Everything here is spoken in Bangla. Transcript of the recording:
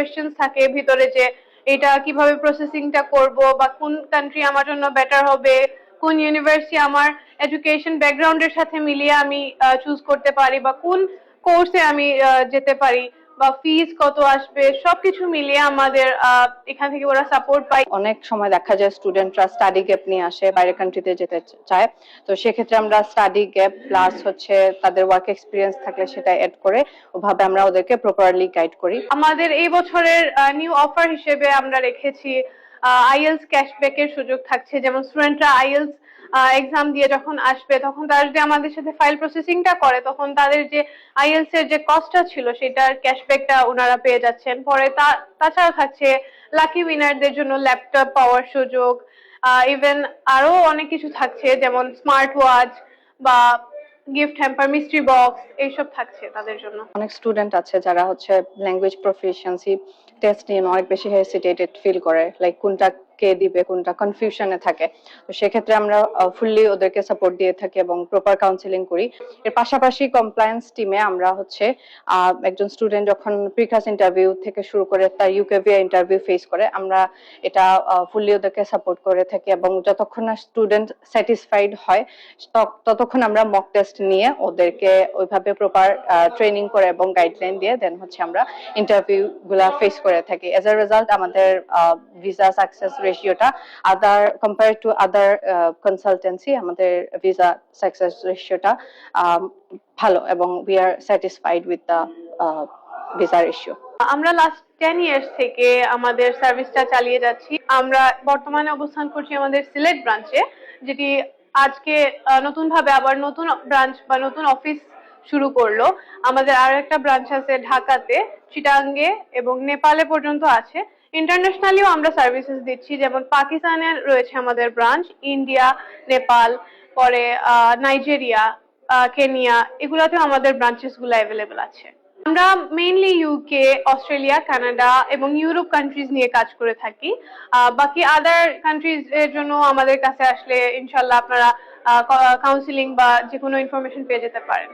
কোয়েশ্চেন্স থাকে ভিতরে যে এটা কীভাবে প্রসেসিংটা করব বা কোন কান্ট্রি আমার জন্য বেটার হবে, কোন ইউনিভার্সিটি আমার এডুকেশন ব্যাকগ্রাউন্ডের সাথে মিলিয়ে আমি চুজ করতে পারি বা কোন কোর্সে আমি যেতে পারি। বা ফিস কত আসবে সবকিছু মিলিয়ে আমাদের এখান থেকে ওরা সাপোর্ট পাই অনেক সময় দেখা যায় স্টুডেন্টরা স্টাডি গ্যাপ নিয়ে আসে বাইরের কান্ট্রিতে যেতে চায়। তো সেক্ষেত্রে আমরা স্টাডি গ্যাপ প্লাস হচ্ছে তাদের ওয়ার্ক এক্সপিরিয়েন্স থাকলে সেটা এড করে ওভাবে আমরা ওদেরকে প্রপারলি গাইড করি। আমাদের এই বছরের নিউ অফার হিসেবে আমরা রেখেছি আইএলস ক্যাশব্যাকের সুযোগ থাকছে। যেমন স্টুডেন্টরা আইএলস এক্সাম দিয়ে যখন আসবে, তখন তারা যদি আমাদের সাথে ফাইল প্রসেসিংটা করে, তখন তাদের যে আইএলস এর যে কস্টটা ছিল, সেটার ক্যাশব্যাকটা ওনারা পেয়ে যাচ্ছেন। পরে তাছাড়া থাকছে লাকি উইনারদের জন্য ল্যাপটপ পাওয়ার সুযোগ ইভেন আরও অনেক কিছু থাকছে, যেমন স্মার্ট ওয়াচ বা গিফট হ্যাম্পার মিস্ট্রি বক্স এইসব থাকছে তাদের জন্য। অনেক স্টুডেন্ট আছে যারা হচ্ছে ল্যাঙ্গুয়েজ প্রফিসিয়েন্সি টেস্ট নিয়ে অনেক বেশি হেসিটেটেড ফিল করে লাইক কোনটা কে দিবে, কোনটা কনফিউশনে থাকে। তো সেক্ষেত্রে আমরা ফুললি ওদেরকে সাপোর্ট দিয়ে থাকি এবং প্রপার কাউন্সিলিং করি। এর পাশাপাশি কমপ্লায়েন্স টিমে আমরা হচ্ছে একজন স্টুডেন্ট যখন প্রিকাস ইন্টারভিউ থেকে শুরু করে তার ইউকেভিয়া ইন্টারভিউ ফেস করে, আমরা এটা ফুললি ওদেরকে সাপোর্ট করে থাকি এবং যতক্ষণ না স্টুডেন্ট স্যাটিসফাইড হয় ততক্ষণ আমরা মক টেস্ট নিয়ে ওদেরকে ওইভাবে প্রপার ট্রেনিং করে এবং গাইডলাইন দিয়ে দেন হচ্ছে আমরা ইন্টারভিউ গুলা ফেস করে থাকি। এজ আ রেজাল্ট আমাদের ভিসা সাকসেস রেশিওটা other compare to other consultancy আমাদের ভিসা সাকসেস রেশিওটা ভালো এবং we are satisfied with the visa ratio আমরা লাস্ট টেন ইয়ার্স থেকে আমাদের সার্ভিসটা চালিয়ে যাচ্ছি। আমরা বর্তমানে অবস্থান করছি আমাদের সিলেট ব্রাঞ্চে যেটি আজকে নতুন ভাবে আবার নতুন ব্রাঞ্চ বা নতুন অফিস শুরু করল। আমাদের আরও একটা ব্রাঞ্চ আছে ঢাকাতে, চিটাঙ্গে এবং নেপালে পর্যন্ত আছে। ইন্টারন্যাশনালিও আমরা সার্ভিসেস দিচ্ছি, যেমন পাকিস্তানের রয়েছে আমাদের ব্রাঞ্চ ইন্ডিয়া নেপাল পরে নাইজেরিয়া কেনিয়া এগুলাতেও আমাদের ব্রাঞ্চেসগুলো অ্যাভেলেবেল আছে। আমরা মেইনলি ইউকে অস্ট্রেলিয়া কানাডা এবং ইউরোপ কান্ট্রিজ নিয়ে কাজ করে থাকি। বাকি আদার কান্ট্রিজ এর জন্য আমাদের কাছে আসলে ইনশাল্লাহ আপনারা কাউন্সিলিং বা যে কোনো ইনফরমেশন পেয়ে যেতে পারেন।